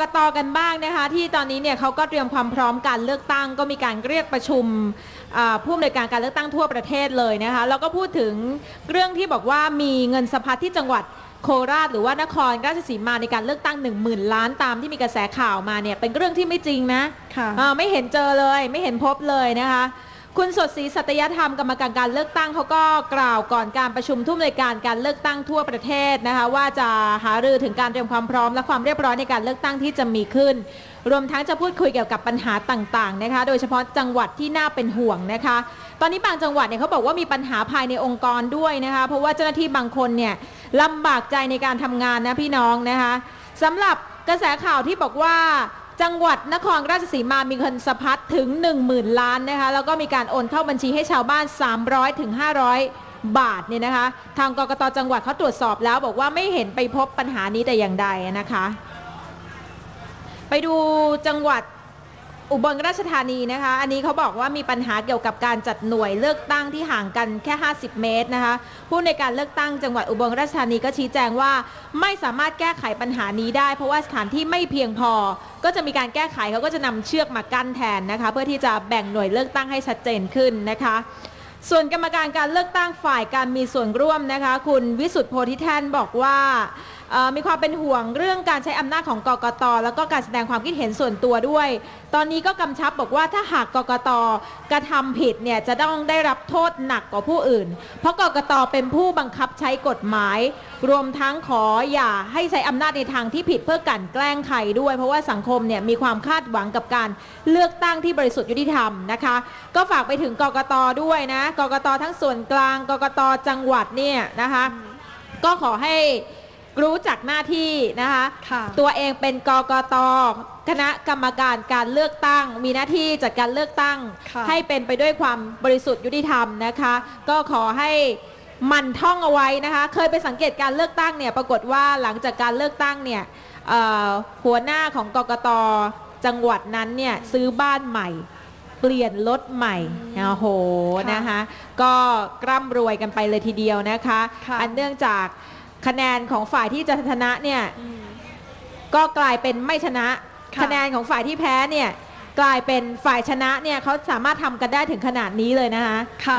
กตกันบ้างนะคะ ที่ตอนนี้เนี่ยเขาก็เตรียมความพร้อมการเลือกตั้ง ก็มีการเรียกประชุมอ่าผู้อำนวยการการเลือกตั้งทั่วประเทศเลยนะคะแล้วก็พูดถึงเรื่องที่บอกว่ามีเงินสะพัดที่จังหวัดโคราชหรือว่านครราชสีมาในการเลือกตั้ง 1 0,000 ล้านตามที่มีกระแสข่าวมาเนี่ยเป็นเรื่องที่ไม่จริงนะค่ะอ่าไม่เห็นเจอเลย ไม่เห็นพบเลยนะคะ คุณสดศรีสัตยธรรมกรรมการการเลือกตั้งเขาก็กล่าวก่อนการประชุมทุ่มในการการเลือกตั้งทั่วประเทศนะคะว่าจะหารือถึงการเตรียมความพร้อมและความเรียบร้อยในการเลือกตั้งที่จะมีขึ้น รวมทั้งจะพูดคุยเกี่ยวกับปัญหาต่างๆนะคะ โดยเฉพาะจังหวัดที่น่าเป็นห่วงนะคะ ตอนนี้บางจังหวัดเนี่ยเขาบอกว่ามีปัญหาภายในองค์กรด้วยนะคะ เพราะว่าเจ้าหน้าที่บางคนเนี่ยลำบากใจในการทำงานนะพี่น้องนะคะสำหรับกระแสข่าวที่บอกว่า จังหวัดนครราชสีมามีเงินสะพัดถึง 10,000 ล้านนะคะแล้วก็มีการโอนเข้าบัญชีให้ชาวบ้าน 300ถึง500 บาทเนี่ยนะคะ ทางกกตจังหวัดเขาตรวจสอบแล้วบอกว่าไม่เห็นไปพบปัญหานี้แต่อย่างใดนะคะ ไปดูจังหวัด อุบลราชธานีนะคะ อันนี้เขาบอกว่ามีปัญหาเกี่ยวกับการจัดหน่วยเลือกตั้งที่ห่างกันแค่ 50 เมตรนะคะ ผู้ในการเลือกตั้งจังหวัดอุบลราชธานีก็ชี้แจงว่า ไม่สามารถแก้ไขปัญหานี้ได้ เพราะว่าสถานที่ไม่เพียงพอ ก็จะมีการแก้ไขเขาก็จะนำเชือกมากั้นแทนนะคะ เพื่อที่จะแบ่งหน่วยเลือกตั้งให้ชัดเจนขึ้นนะคะส่วนกรรมการการเลือกตั้งฝ่ายการมีส่วนร่วมนะคะ คุณวิสุทธ์โพธิแทนบอกว่า มีความเป็นห่วงเรื่องการใช้อำนาจของกกต แล้วก็การแสดงความคิดเห็นส่วนตัวด้วย ตอนนี้ก็กำชับบอกว่าถ้าหากกกตกระทำผิดเนี่ยจะต้องได้รับโทษหนักกว่าผู้อื่น เพราะกกตเป็นผู้บังคับใช้กฎหมาย รวมทั้งขออย่าให้ใช้อำนาจในทางที่ผิดเพื่อกั่นแกล้งใครด้วย เพราะว่าสังคมเนี่ยมีความคาดหวังกับการเลือกตั้งที่บริสุทธิ์ยุติธรรมนะคะ ก็ฝากไปถึงกกตด้วยนะกกตทั้งส่วนกลางกกตจังหวัดเนี่ยนะคะก็ขอให้ รู้จักหน้าที่นะคะ ค่ะ ตัวเองเป็นกกตคณะกรรมการการเลือกตั้ง มีหน้าที่จัดการเลือกตั้ง ค่ะ ให้เป็นไปด้วยความบริสุทธิ์ยุติธรรมนะคะ ก็ขอให้หมันท่องเอาไว้นะคะ เคยไปสังเกตการเลือกตั้งเนี่ยปรากฏว่าหลังจากการเลือกตั้งเนี่ยเอ่อหัวหน้าของกกตจังหวัดนั้นเนี่ยซื้อบ้านใหม่ เปลี่ยนรถใหม่โอ้โหค่ะนะคะ ก็กร่ำรวยกันไปเลยทีเดียวนะคะ ค่ะ อันเนื่องจาก คะแนนของฝ่ายที่จะชนะเนี่ยก็กลายเป็นไม่ชนะค่ะคะแนนของฝ่ายที่แพ้เนี่ยกลายเป็นฝ่ายชนะเนี่ยเขาสามารถทำกันได้ถึงขนาดนี้เลยนะคะค่ะ